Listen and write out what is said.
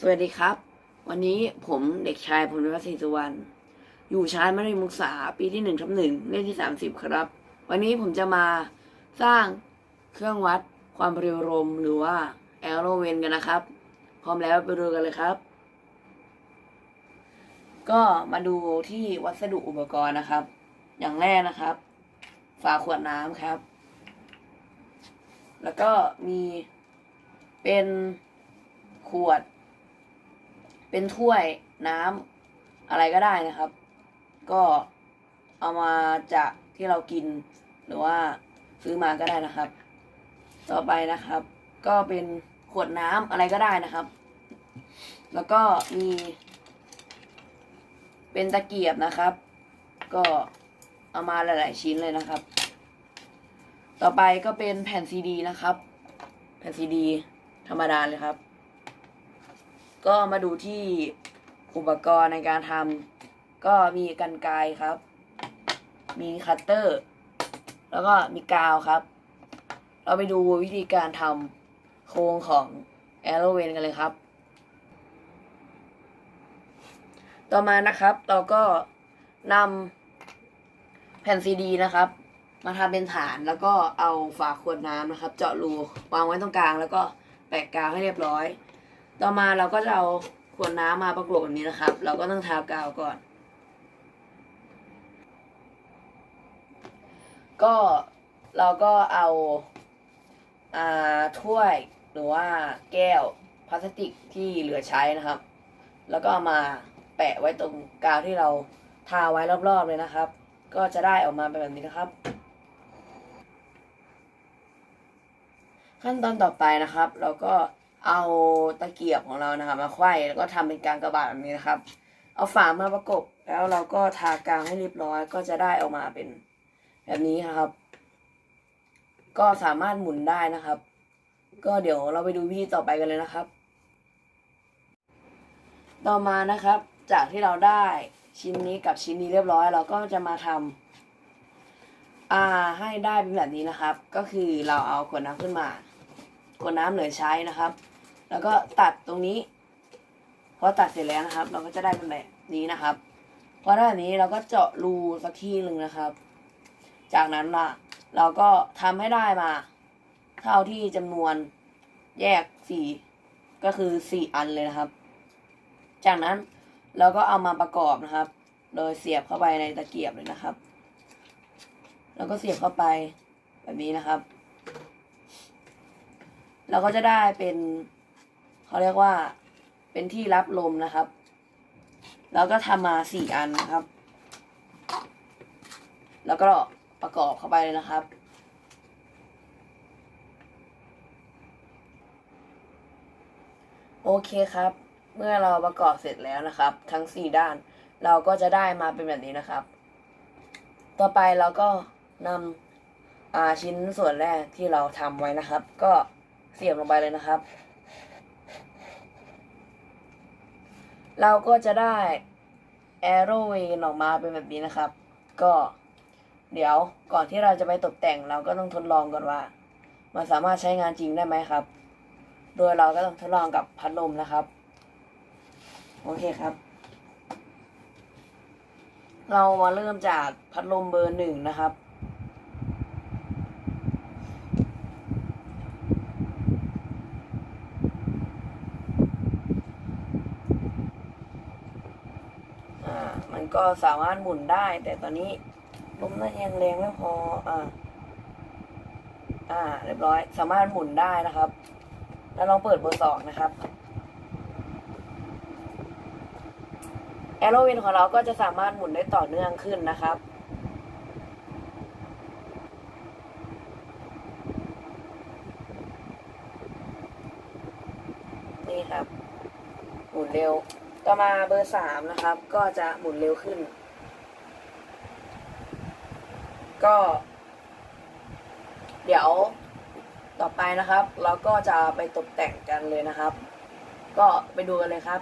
สวัสดีครับ วันนี้ผมเด็กชายพลวัฒน์ศรีสุวรรณอยู่ชั้นมัธยมศึกษาปีที่หนึ่งทับหนึ่งเลขที่สามสิบครับ วันนี้ผมจะมาสร้างเครื่องวัดความเร็วลมหรือว่าแอโรเวนกันนะครับ พร้อมแล้วไปดูกันเลยครับ ก็มาดูที่วัสดุอุปกรณ์นะครับ อย่างแรกนะครับ ฝาขวดน้ำครับ แล้วก็มีเป็นขวด เป็นถ้วยน้ำอะไรก็ได้นะครับ ก็เอามาจากที่เรากินหรือว่าซื้อมาก็ได้นะครับ ต่อไปนะครับ ก็เป็นขวดน้ำอะไรก็ได้นะครับ แล้วก็มี เป็นตะเกียบนะครับ ก็เอามาหลาย ๆ ชิ้นเลยนะครับ ต่อไปก็เป็นแผ่นซีดีนะครับ แผ่นซีดี ธรรมดาเลยครับ ก็มาดูที่อุปกรณ์ในการทำก็มีกันไกรครับ มีคัตเตอร์ แล้วก็มีกาวครับ เราไปดูวิธีการทำโครงของแอโรเวนกันเลยครับ ต่อมานะครับ เราก็นำแผ่นซีดีนะครับ มาทำเป็นฐานแล้วก็เอาฝาขวดน้ำนะครับ เจาะรูวางไว้ตรงกลาง แล้วก็แปะกาวให้เรียบร้อย ต่อมาเราก็จะเอาขวดน้ำมาประกบแบบนี้นะครับ เราก็ต้องทากาวก่อน ก็เราก็เอาอ่าถ้วยหรือว่าแก้วพลาสติกที่เหลือใช้นะครับ แล้วก็เอามาแปะไว้ตรงกาวที่เราทาไว้รอบๆเลยนะครับ ก็จะได้ออกมาเป็นแบบนี้นะครับ ขั้นตอนต่อไปนะครับ เราก็ เอาตะเกียบของเรานะครับมาไขว้แล้วก็ทำเป็นการกระบาดแบบนี้นะครับ เอาฝามาประกบแล้วเราก็ทากลาวให้เรียบร้อยก็จะได้ออกมาเป็นแบบนี้ครับ ก็สามารถหมุนได้นะครับ ก็เดี๋ยวเราไปดูวิธีต่อไปกันเลยนะครับ ต่อมานะครับ จากที่เราได้ชิ้นนี้กับชิ้นนี้เรียบร้อย เราก็จะมาทำอ่าให้ได้เป็นแบบนี้นะครับ ก็คือเราเอาขวดน้ำขึ้นมาขวดน้ำเหลือใช้นะครับ แล้วก็ตัดตรงนี้พอตัดเสร็จแล้วนะครับ เราก็จะได้เป็นแบบนี้นะครับพอได้แบบนี้เราก็เจาะรูสักที่หนึ่งนะครับ จากนั้นล่ะ เราก็ทำให้ได้มา เท่าที่จำนวนแยกสี่ก็คือสี่อันเลยนะครับ จากนั้นเราก็เอามาประกอบนะครับ โดยเสียบเข้าไปในตะเกียบเลยนะครับ แล้วก็เสียบเข้าไปแบบนี้นะครับ เราก็จะได้เป็น เขาเรียกว่าเป็นที่รับลมนะครับ แล้วก็ทำมาสี่อันนะครับ แล้วก็ประกอบเข้าไปเลยนะครับโอเคครับ เมื่อเราประกอบเสร็จแล้วนะครับ ทั้งสี่ด้าน เราก็จะได้มาเป็นแบบนี้นะครับ ต่อไปเราก็นำชิ้นส่วนแรกที่เราทำไว้นะครับ ก็เสียบลงไปเลยนะครับ เราก็จะได้แอโรเวนออกมาเป็นแบบนี้นะครับ ก็เดี๋ยวก่อนที่เราจะไปตกแต่งเราก็ต้องทดลองก่อนว่า มันสามารถใช้งานจริงได้ไหมครับ โดยเราก็ต้องทดลองกับพัดลมนะครับ โอเคครับ เรามาเริ่มจากพัดลมเบอร์หนึ่งนะครับ อ่า มันก็สามารถหมุนได้ แต่ตอนนี้ลมน่าจะยังแรงไม่พอ อ่า อ่า เรียบร้อย สามารถหมุนได้นะครับ แล้วลองเปิดเบอร์สองนะครับแอโรวินของเราก็จะสามารถหมุนได้ต่อเนื่องขึ้นนะครับ นี่ครับ หมุนเร็ว ต่อมาเบอร์สามนะครับ ก็จะหมุนเร็วขึ้น ก็ เดี๋ยวต่อไปนะครับ เราก็จะไปตกแต่งกันเลยนะครับ ก็ไปดูกันเลยครับ